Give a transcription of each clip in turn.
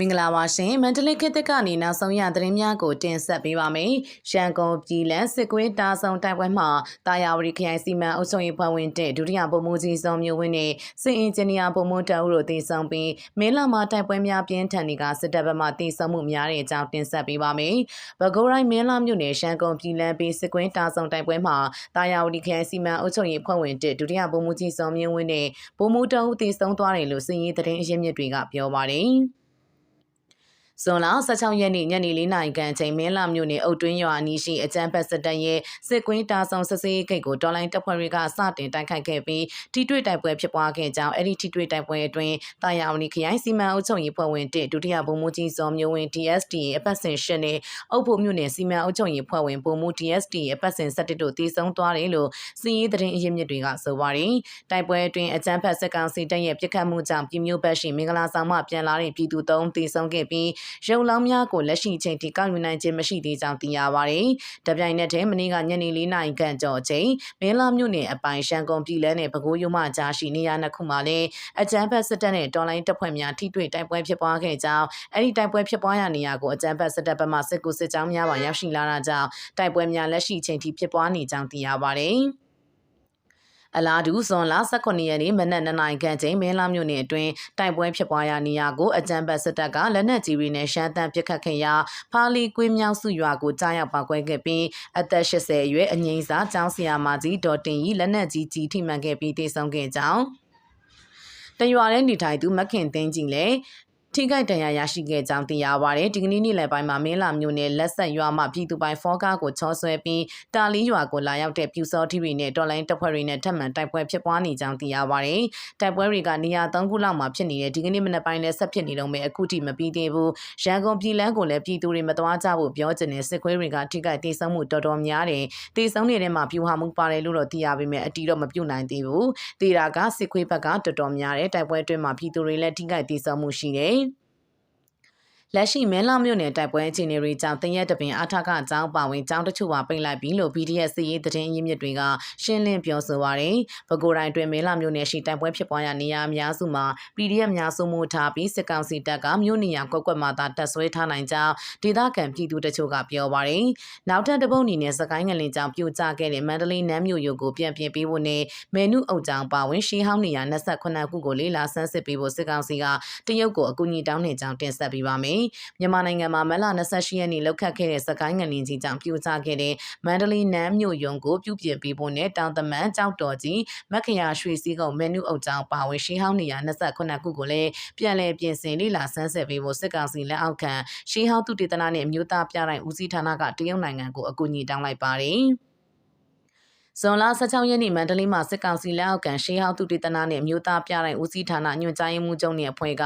မင်္ဂလာပါရှင်မန္တလေးခေတ်သစ်ကနေနောက်ဆုံးရသတင်းများကိုတင်ဆက်ပေးပါမယ်။ရန်ကုန်ပြည်လန်စစ်ကွေးတာဆောင်တိုက်ပွဲမှာတာယာဝတီခရိုင်စီမံအုပ်ချုပ်ရေးဖွဲ့ဝင်တဲ့ဒုတိယဗိုလ်မှူးကြီးစောမျိုးဝင်းနဲ့စစ်အင်ဂျင်နီယာဗိုလ်မှူးတအုပ်တို့တည်ဆုံပြီးမင်းလာမှာတိုက်ပွဲများပြင်းထန်နေကစစ်တပ်ဘက်မှတည်ဆုံမှုများတဲ့အကြောင်းတင်ဆက်ပေးပါမယ်။ဘဂိုရိုင်းမင်းလာမြို့နယ်ရန်ကုန်ပြည်လန်ပြည်စစ်ကွေးတာဆောင်တိုက်ပွဲမှာတာယာဝတီခရိုင်စီမံအုပ်ချုပ်ရေးဖွဲ့ဝင်တဲ့ဒုတိယဗိုလ်မှူးကြီးစောမျိုးဝင်းနဲ့ဗိုလ်မှူးတအုပ်တည်ဆုံသွားတယ်လို့စစ်ရေးသတင်းအရင်းမြစ်တွေကပြောပါတယ်။ ဇွန်လ16ရက်နေ့ညနေ4နာရီခန့်အချိန်မင်းလာမြို့နယ်အုတ်တွင်းရွာအနီးရှိအကြမ်းဖက်စစ်တပ်ရဲ့စစ်ကွင်းတာဆောင်စစ်စေးဂိတ်ကိုတော်လိုင်းတပ်ဖွဲ့တွေကစတင်တိုက်ခိုက်ခဲ့ပြီးထိတွေ့တိုက်ပွဲဖြစ်ပွားခဲ့ကြောင်းအဲ့ဒီထိတွေ့တိုက်ပွဲအတွင်းတာယာဝနီခရိုင်စီမံအုပ်ချုပ်ရေးဖွဲ့ဝင်တစ်ဒုတိယဗိုလ်မှူးကြီးဇော်မျိုးဝင်း DSD အပတ်စဉ်ရှစ်နဲ့အုပ်ဖို့မြို့နယ်စီမံအုပ်ချုပ်ရေးဖွဲ့ဝင်ဗိုလ်မှူး DSD အပတ်စဉ်17တို့တည်ဆုံသွားတယ်လို့စီးရေးသတင်းအရင်းမြစ်တွေကဆိုပါတယ်တိုက်ပွဲအတွင်းအကြမ်းဖက်စစ်ကောင်စီတပ်ရဲ့ပြစ်ခတ်မှုကြောင့်ပြည်မျိုးဘက်ရှိမင်္ဂလာဆောင်မှပြန်လာတဲ့ပြည်သူသုံးတည်ဆုံခဲ့ပြီးရုံလောင်းများကိုလက်ရှိအချိန်ထိကောက်ယူနိုင်ခြင်းမရှိသေးကြောင်းသိရပါတယ်။တပြိုင်နက်တည်းမနေ့ကညနေ၄နာရီခန့်ကျော်အချိန်မင်းလာမြို့နယ်အပိုင်ရှန်ကုန်ပြည်လဲနဲ့ပဲခူးရုံမှကြားရှိနေရနှစ်ခုမှာလည်းအကြမ်းဖက်စစ်တပ်နဲ့တော်လိုင်းတပ်ဖွဲ့များထိတွေ့တိုက်ပွဲဖြစ်ပွားခဲ့ကြောင်းအဲ့ဒီတိုက်ပွဲဖြစ်ပွားရာနေရာကိုအကြမ်းဖက်စစ်တပ်ဘက်မှစစ်ကူစစ်ကြောင်းများပါရောက်ရှိလာတာကြောင့်တိုက်ပွဲများလက်ရှိအချိန်ထိဖြစ်ပွားနေကြောင်းသိရပါတယ်။ အလားတူဇွန်လ18ရက်နေ့မနက်2နာရီခန့်ချိန်မင်းလာမြို့နယ်အတွင်းတိုက်ပွဲဖြစ်ပွားရာနေရာကိုအကြမ်းဖက်စစ်တပ်ကလက်နက်ကြီးတွေနဲ့ရှမ်းတမ်းပစ်ခတ်ခဲ့ရာဖာလီကွေးမြောက်စုရွာကိုကြားရောက်ပောက်ကွဲခဲ့ပြီးအသက်80အရွယ်အငိမ့်စာကျောင်းဆရာမကြီးဒေါ်တင်ကြီးလက်နက်ကြီးကြီးထိမှန်ခဲ့ပြီးတေဆုံးခဲ့ကြောင်းတရွာတဲ့နေထိုင်သူမခင်သိန်းကြီးလည်း ထိခိုက်ဒဏ်ရာရရှိခဲ့ကြောင်းသိရပါတယ်။ဒီကနေ့နေ့လယ်ပိုင်းမှာမင်းလာမျိုးနဲ့လက်ဆက်ရွာမှပြည်သူပိုင်ဖောကားကိုချောဆွဲပြီးတာလီရွာကိုလာရောက်တဲ့ပြူစောထီတွေနဲ့တော်လိုင်းတပ်ဖွဲ့တွေနဲ့ထပ်မံတိုက်ပွဲဖြစ်ပွားနေကြောင်းသိရပါတယ်။တိုက်ပွဲတွေကနေရာ၃ခုလောက်မှာဖြစ်နေတဲ့ဒီကနေ့မနက်ပိုင်းလည်းဆက်ဖြစ်နေတော့မယ်အခုထိမပြီးသေးဘူး။ရန်ကုန်ပြည်လန်းကိုလည်းပြည်သူတွေမသွားကြဖို့ပြောချင်တဲ့စစ်ခွေးတွေကထိခိုက်ဒေဆုံးမှုတော်တော်များတယ်။ဒေဆုံးနေတဲ့မှာပြူဟာမှုပါတယ်လို့တော့သိရပေမဲ့အတီတော့မပြုတ်နိုင်သေးဘူး။ဒေတာကစစ်ခွေးဘက်ကတော်တော်များတယ်တိုက်ပွဲအတွင်းမှာပြည်သူတွေလည်းထိခိုက်ဒေဆုံးမှုရှိတယ်။ လက်ရှိမဲလာမြို့နယ်တိုက်ပွဲအခြေအနေတွေကြောင့်တရက်တပင်အထကအကြောင်းပါဝင်ကြောင်းတချို့ပါပိတ်လိုက်ပြီလို့ BDS စီရေးသတင်းအရင်းမြစ်တွေကရှင်းလင်းပြောဆိုပါရယ်။ပဲခူးတိုင်းတွင်မဲလာမြို့နယ်ရှိတိုက်ပွဲဖြစ်ပွားရာနေရာအများစုမှာ PDF များစုမှုထားပြီးစစ်ကောင်စီတပ်ကမြို့နေရာကွက်ကွက်မှာသာတပ်ဆွဲထားနိုင်ကြောင်းဒေသခံပြည်သူတချို့ကပြောပါရယ်။နောက်ထပ်တပုတ်အနေနဲ့စကိုင်းငလင်ကြောင့်ပြိုကျခဲ့တဲ့မန္တလေးနမ်းမြို့ရုပ်ကိုပြန်ပြင်ပေးဖို့နဲ့မေနုအုပ်ကြောင်ပါဝင်ရှီဟောင်းနေရာ28ခုကိုလေးလာဆန်းစစ်ပေးဖို့စစ်ကောင်စီကတရုတ်ကိုအကူအညီတောင်းနေကြောင်းတင်ဆက်ပေးပါမယ်။မြန်မာနိုင်ငံမှာမလ28ရက်နေ့လောက်ခတ်ခဲ့တဲ့စကိုင်းငလင်ကြီးကြောင့်ပြိုကျခဲ့တဲ့မန္တလေးနမ်းမြို့ယုံကိုပြုပြင်ပေးဖို့နဲ့တောင်သမန်ကြောက်တော်ကြီးမက္ခရာရွှေစည်းကုံမန်နူအုပ်ကြောင်ပါဝင်ရှင်းဟောင်းနေရာ28ခုကိုလည်းပြန်လည်ပြင်ဆင်လေးလာဆန်းဆက်ပေးဖို့စစ်ကောင်စီလက်အောက်ခံရှင်းဟောင်းသူတေသနာနဲ့အမျိုးသားပြတိုင်းဦးစီးဌာနကတရုတ်နိုင်ငံကိုအကူအညီတောင်းလိုက်ပါတယ်။ဇွန်လ16ရက်နေ့မန္တလေးမှာစစ်ကောင်စီလက်အောက်ခံရှေးဟောင်းသူတေသနာနဲ့မြို့သားပြတိုင်းဦးစီးဌာနညွှန်ကြားရေးမှူးချုပ်နဲ့အဖွဲ့က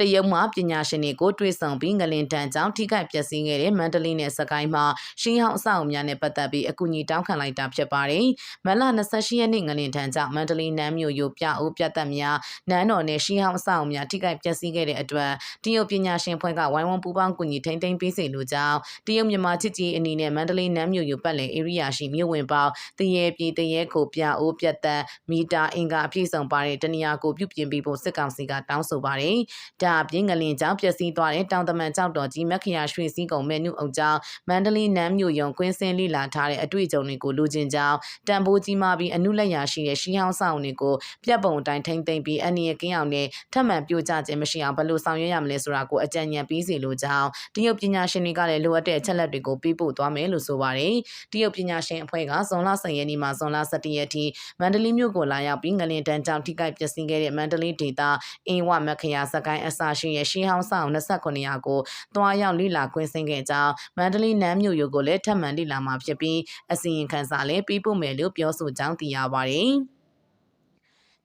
တရုတ်မှပညာရှင်တွေကိုတွေ့ဆုံပြီးငလင်တန်ကြောင့်ထိခိုက်ပျက်စီးခဲ့တဲ့မန္တလေးနဲ့စကိုင်းမှာရှင်းဟောင်းအဆောက်အဦများနဲ့ပတ်သက်ပြီးအကူအညီတောင်းခံလိုက်တာဖြစ်ပါတယ်။မလ28ရက်နေ့ငလင်တန်ကြောင့်မန္တလေးနမ်းမြို့ရိုပြအိုးပြတ်သက်များနန်းတော်နဲ့ရှင်းဟောင်းအဆောက်အဦများထိခိုက်ပျက်စီးခဲ့တဲ့အတွက်တရုတ်ပညာရှင်ဖွဲ့ကဝိုင်းဝန်းပူးပေါင်းကူညီထိန်းသိမ်းပေးစေလိုကြောင်းတရုတ်မြန်မာချစ်ကြည်အနေနဲ့မန္တလေးနမ်းမြို့ရိုပတ်လည် area ရှိမြို့ဝင်ပေါတရေပြည်တရေကိုပြအိုးပြတ်သက်မီတာအင်္ဂါအပြည့်စုံပါတဲ့တနေရာကိုပြုပြင်ပေးဖို့စစ်ကောင်စီကတောင်းဆိုပါတယ်။ဒါအပြင်ငလင်ကြောင့်ပျက်စီးသွားတဲ့တောင်တမန်ကြောက်တော်ကြီးမက်ခရာရွှေစည်းကုံမဲနုအုပ်ကြောင်းမန္တလေးနမ်းမြို့ယုံကွင်းစင်းလိလာထားတဲ့အတွေ့အကြုံတွေကိုလိုချင်ကြောင်းတန်ဖိုးကြီးမားပြီးအနုလက်ရာရှိတဲ့ရှီဟောင်းဆောင်တွေကိုပြတ်ပုံအတိုင်းထိမ့်သိမ့်ပြီးအနည်းကင်းအောင်နဲ့ထပ်မံပြိုကျခြင်းမရှိအောင်ဘယ်လိုဆောင်ရွက်ရမလဲဆိုတာကိုအကြံဉာဏ်ပေးစီလိုကြောင်းတရုတ်ပညာရှင်တွေကလည်းလိုအပ်တဲ့အချက်လက်တွေကိုပေးပို့သွားမယ်လို့ဆိုပါတယ်တရုတ်ပညာရှင်အဖွဲ့ကဇွန်လ10ရက်နေ့မှဇွန်လ17ရက်ထိမန္တလေးမြို့ကိုလာရောက်ပြီးငလင်တန်းကြောင့်ထိခိုက်ပျက်စီးခဲ့တဲ့မန္တလေးဒေသအင်းဝမခရာစကိုင်းအစာရှိရဲ့ရှီဟောင်းဆောင်29ရာကိုသွားရောက်လိလာခွင့်ဆင်းခဲ့ကြောင်းမန္တလေးနမ်းမြို့ရုပ်ကိုလည်းထပ်မံလိလာမှာဖြစ်ပြီးအစီရင်ခံစာလည်းပေးပို့မယ်လို့ပြောဆိုကြောင်းသိရပါတယ်။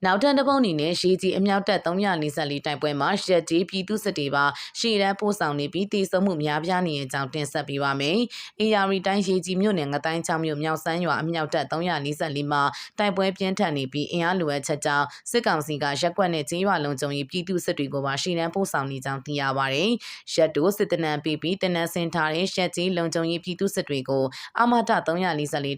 နောက်ထပ်တစ်ပုတ်အနေနဲ့ရေကြီးအမြောက်တက်344တိုက်ပွဲမှာရက်ကြီးပြည်သူစစ်တေပါရှေ့တန်းပို့ဆောင်နေပြီးတည်ဆုံမှုများပြားနေတဲ့အကြောင်းတင်ဆက်ပေးပါမယ်။ AR တိုင်းရေကြီးမြို့နယ်ငတိုင်းချောင်းမြို့မြောက်စမ်းရွာအမြောက်တက်344မှာတိုက်ပွဲပြင်းထန်နေပြီးအင်အားလိုအပ်ချက်ကြောင့်စစ်ကောင်စီကရက်ကွက်နဲ့ကျေးရွာလုံးကျုံရေးပြည်သူစစ်တွေကိုပါရှေ့တန်းပို့ဆောင်နေကြောင်းသိရပါတယ်။ရက်တိုစစ်တနံပေးပြီးတနန်းစင်ထားတဲ့ရက်ကြီးလုံးကျုံရေးပြည်သူစစ်တွေကိုအမတ344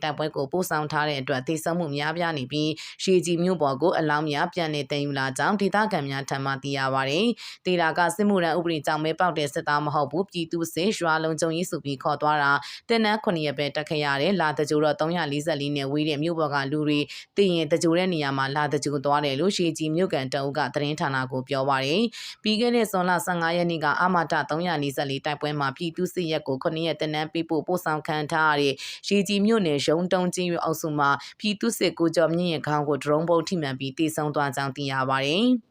တိုက်ပွဲကိုပို့ဆောင်ထားတဲ့အတွက်တည်ဆုံမှုများပြားနေပြီးရေကြီးမြို့ပေါ်ကိုအလောင်းများပြန်လည်တင်ယူလာကြောင်းဒေသခံများထံမှသိရပါတယ်။ဒေတာကစစ်မှုရန်ဥပဒေကြောင့်ပဲပေါက်တဲ့စစ်သားမဟုတ်ဘူးပြည်သူစစ်ရွာလုံးကြုံရေးစုပြီးခေါ်သွားတာတင်နန်း9ရက်ပဲတက်ခဲ့ရတယ်လာတကြိုတော့344နဲ့ဝေးတဲ့မြို့ပေါ်ကလူတွေတည်ရင်တကြိုတဲ့နေရာမှာလာတကြိုသွားတယ်လို့ရှေကြီးမြို့ကန်တအုပ်ကသတင်းဌာနကိုပြောပါတယ်။ပြီးခဲ့တဲ့ဇွန်လ15ရက်နေ့ကအမတ344တိုက်ပွဲမှာပြည်သူစစ်ရက်ကို9ရက်တင်နန်းပေးဖို့ပို့ဆောင်ခံထားရတဲ့ရှေကြီးမြို့နယ်ရုံတုံချင်းရွအောက်စုမှာပြည်သူစစ်ကိုကြော်မြင့်ရဲ့ခေါင်းကိုဒရုန်းဘုတ်ထိမှန်ပြီးတေဆုံးသွားကြောင်းသိရပါတယ်။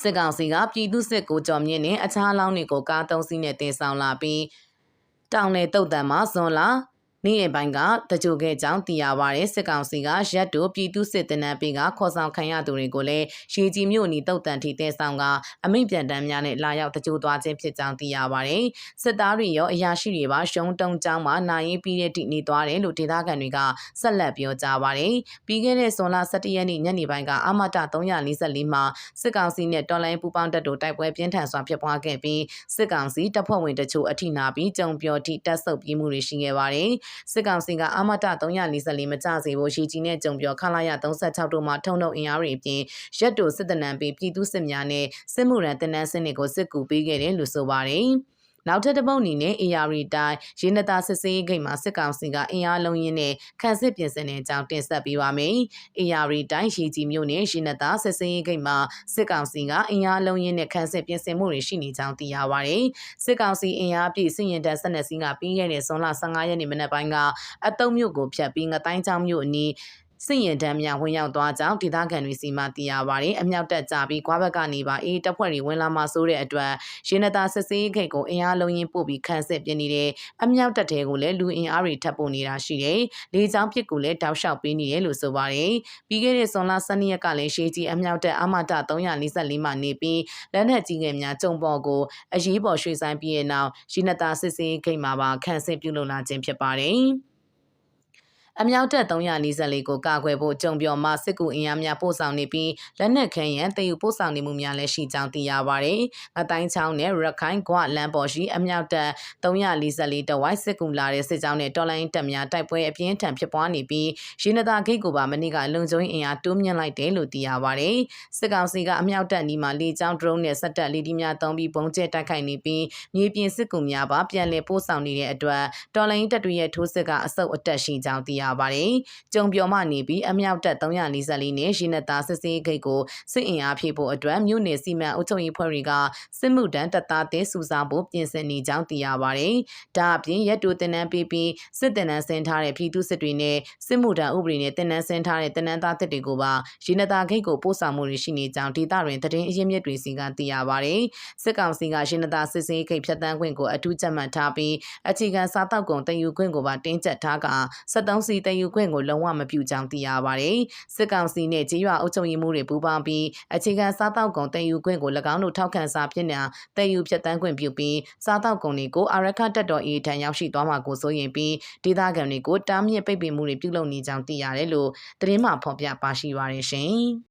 စစ်ကောင်စီကပြည်သူစစ်ကိုကြော်မြင့်နဲ့အခြားအလောင်းတွေကိုကားသုံးစီးနဲ့တင်ဆောင်လာပြီးတောင်လေတုတ်တံမှာဇွန်လ နေ့ရက်ပိုင်းကတကြိုခဲ့ကြောင်းသိရပါတယ်စစ်ကောင်စီကရက်တို့ပြည်သူစစ်တပ်နပေးကခေါ်ဆောင်ခံရသူတွေကိုလည်းရှေကြီးမြို့နီတုတ်တန်ထီတဲဆောင်ကအမိပြန်တမ်းများနဲ့လာရောက်တကြိုသွားခြင်းဖြစ်ကြောင်းသိရပါတယ်စစ်သားတွေရောအရာရှိတွေပါရှုံးတုံကျောင်းမှာနိုင်ရင်ပြီးတဲ့တိနေသွားတယ်လို့ဒေသခံတွေကဆက်လက်ပြောကြားပါတယ်ပြီးခဲ့တဲ့ဇွန်လ17ရက်နေ့ညနေပိုင်းကအမတ344မှာစစ်ကောင်စီနဲ့တော်လိုင်းပူပေါင်းတပ်တို့တိုက်ပွဲပြင်းထန်စွာဖြစ်ပွားခဲ့ပြီးစစ်ကောင်စီတပ်ဖွဲ့ဝင်တချို့အထိနာပြီးကြုံပြောထိတပ်ဆုပ်ပြေးမှုတွေရှိခဲ့ပါတယ်စစ်ကောင်စီကအမတ344မကြစေဖို့ရှီကြီးနဲ့ကြုံပြောခလာရ36တို့မှထုံထုံအင်အားတွေအပြင်ရက်တို့စစ်တနံပေးပြည်သူစစ်များနဲ့စစ်မှုရန်တနန်းစနစ်ကိုစစ်ကူပေးခဲ့တယ်လို့ဆိုပါတယ်။ နောက်ထပ်တစ်ပုတ်အနေနဲ့ AR တိုင်းရင်းနတာစစ်စေးဂိတ်မှာစစ်ကောင်စီကအင်အားလုံးရင်းနဲ့ခန့်စစ်ပြင်ဆင်တဲ့အကြောင်းတင်ဆက်ပေးပါမယ်။ AR တိုင်းရေကြီးမြို့နယ်ရင်းနတာစစ်စေးဂိတ်မှာစစ်ကောင်စီကအင်အားလုံးရင်းနဲ့ခန့်စစ်ပြင်ဆင်မှုတွေရှိနေကြောင်းသိရပါဗျ။စစ်ကောင်စီအင်အားပြည့်စစ်ရင်တန်းဆက်လက်စီးကပြီးခဲ့တဲ့ဇွန်လ15ရက်နေ့မနက်ပိုင်းကအတုံးမြို့ကိုဖျက်ပြီးငတိုင်းချောင်းမြို့အနီး စစ်ရင်တမ်းများဝင်ရောက်သွားကြောင်းဒေသခံတွေစီမှသိရပါတယ်။အမြောက်တက်ကြပြီးခွာဘက်ကနေပါအေးတပ်ဖွဲ့တွေဝင်လာမှဆိုတဲ့အတွက်ရင်းနတာစစ်စေးခိတ်ကိုအင်အားလုံးရင်းပို့ပြီးခန်းစစ်ပြနေတယ်။အမြောက်တက်တဲ့ကိုလည်းလူအင်အားတွေထပ်ပို့နေတာရှိတယ်။လေကြောင်းပစ်ကိုလည်းတောက်လျှောက်ပေးနေတယ်လို့ဆိုပါတယ်။ပြီးခဲ့တဲ့ဇွန်လ12ရက်ကလည်းရှေးကြီးအမြောက်တက်အမတ344မှနေပြီးလက်နက်ကြီးငယ်များကြုံပေါ်ကိုအရေးပေါ်ရွှေ့ဆိုင်ပြီးတဲ့နောက်ရင်းနတာစစ်စေးခိတ်မှာပါခန်းစစ်ပြုလုပ်လာခြင်းဖြစ်ပါတယ်။ အမြောက်တက်344ကိုကာကွယ်ဖို့ကြုံပြောမှစစ်ကူအင်အားများပို့ဆောင်နေပြီးလက်နက်ခဲယံတည်ယူပို့ဆောင်နေမှုများလည်းရှိကြောင်းသိရပါတယ်။အတိုင်းချောင်းနဲ့ရခိုင်ကွလမ်းပေါ်ရှိအမြောက်တက်344တဝိုက်စစ်ကူလာတဲ့စစ်ကြောင်းနဲ့တော်လိုင်းတပ်များတိုက်ပွဲအပြင်းထန်ဖြစ်ပွားနေပြီးရင်းနတာဂိတ်ကိုပါမနေ့ကလုံခြုံရေးအင်အားတိုးမြင့်လိုက်တယ်လို့သိရပါတယ်။စစ်ကောင်စီကအမြောက်တက်နီးမှာလေကြောင်းဒရုန်းနဲ့စက်တက်လေဒီများတုံးပြီးပုံကျဲတိုက်ခိုက်နေပြီးမြေပြင်စစ်ကူများပါပြန်လည်ပို့ဆောင်နေတဲ့အတွက်တော်လိုင်းတပ်တွေရဲ့ထိုးစစ်ကအဆုတ်အတက်ရှိကြောင်းသိရပါတယ်။ကြုံပြောမှနေပြီးအမြောက်တက်344နဲ့ရင်းနတာစစ်စေးဂိတ်ကိုစစ်အင်အားဖြည့်ဖို့အတွက်မြို့နယ်စီမံအုပ်ချုပ်ရေးဖွဲ့တွေကစစ်မှုတန်းတပ်သားတဲစုစားဖို့ပြင်ဆင်နေကြောင်းသိရပါတယ်။ဒါအပြင်ရက်တိုတင်နန်းပေးပြီးစစ်တင်နန်းဆင်းထားတဲ့ပြည်သူစစ်တွေနဲ့စစ်မှုတန်းဥပဒေနဲ့တင်နန်းဆင်းထားတဲ့တင်နန်းသားတစ်တွေကိုပါရင်းနတာဂိတ်ကိုပို့ဆောင်မှုတွေရှိနေကြောင်းဒေသတွင်သတင်းအရင်းမြစ်တွေစီကသိရပါတယ်။စစ်ကောင်စီကရင်းနတာစစ်စေးဂိတ်ဖြတ်တန်းခွင့်ကိုအထူးချက်မှတ်ထားပြီးအခြေခံစားတောက်ကုန်တည်ယူခွင့်ကိုပါတင်းကျပ်ထားက73စီတည်ယူခွင့်ကိုလုံးဝမပြုကြောင်းသိရပါတယ်။စစ်ကောင်စီနဲ့ကြေးရွာအုပ်ချုပ်ရေးမှုတွေပူးပေါင်းပြီးအခြေခံစားတောက်ကုန်တည်ယူခွင့်ကို၎င်းတို့ထောက်ခံစာဖြင့်တည်ယူဖြတ်တန်းခွင့်ပြုပြီးစားတောက်ကုန်တွေကိုအာရခတက်တော်အေးထံရောက်ရှိသွားမှာကိုစိုးရင်ပြီးဒေသခံတွေကိုတားမြစ်ပိတ်ပင်မှုတွေပြုလုပ်နေကြောင်းသိရတယ်လို့သတင်းမှဖော်ပြပါရှိပါရရှင်။